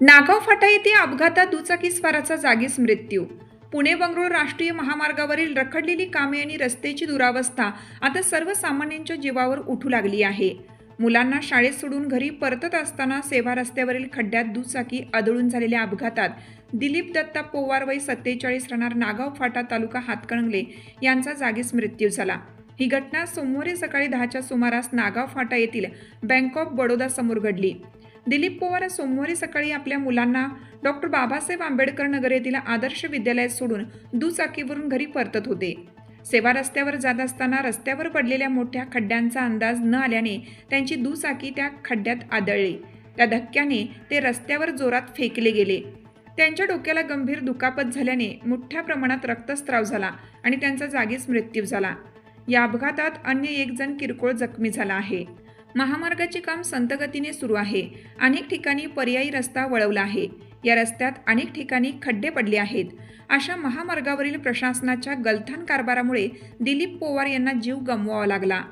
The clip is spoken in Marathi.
नागाव फाटा येथे अपघातात दुचाकी स्वाराचा जागीच मृत्यू. पुणे बंगळूर राष्ट्रीय महामार्गावरील रखडलेली कामे आणि रस्त्याची दुरावस्था आता सर्वसामान्यांच्या जीवावर उठू लागली आहे. मुलांना शाळेत सोडून घरी परतत असताना सेवा रस्त्यावरील खड्ड्यात दुचाकी आदळून झालेल्या अपघातात दिलीप दत्ता पोवार वय सत्तेचाळीस राहणार नागाव फाटा तालुका हातकणंगले यांचा जागीच मृत्यू झाला. ही घटना सोमवारी सकाळी दहाच्या सुमारास नागाव फाटा येथील बँक ऑफ बडोदा समोर घडली. दिलीप पवार सोमवारी सकाळी आपल्या मुलांना डॉक्टर बाबासाहेब आंबेडकर नगर येथील आदर्श विद्यालयात सोडून दुचाकीवरून घरी परतत होते. सेवा रस्त्यावर जात असताना रस्त्यावर पडलेल्या मोठ्या खड्ड्यांचा अंदाज न आल्याने त्यांची दुचाकी त्या खड्ड्यात आदळली. त्या धक्क्याने ते रस्त्यावर जोरात फेकले गेले. त्यांच्या डोक्याला गंभीर दुखापत झाल्याने मोठ्या प्रमाणात रक्तस्त्राव झाला आणि त्यांचा जागीच मृत्यू झाला. या अपघातात अन्य एक जण किरकोळ जखमी झाला आहे. महामार्गाचे काम संतगतीने सुरू आहे. अनेक ठिकाणी पर्यायी रस्ता वळवला आहे. या रस्त्यात अनेक ठिकाणी खड्डे पडले आहेत. अशा महामार्गावरील प्रशासनाच्या गलथान कारभारामुळे दिलीप पोवार यांना जीव गमवावा लागला.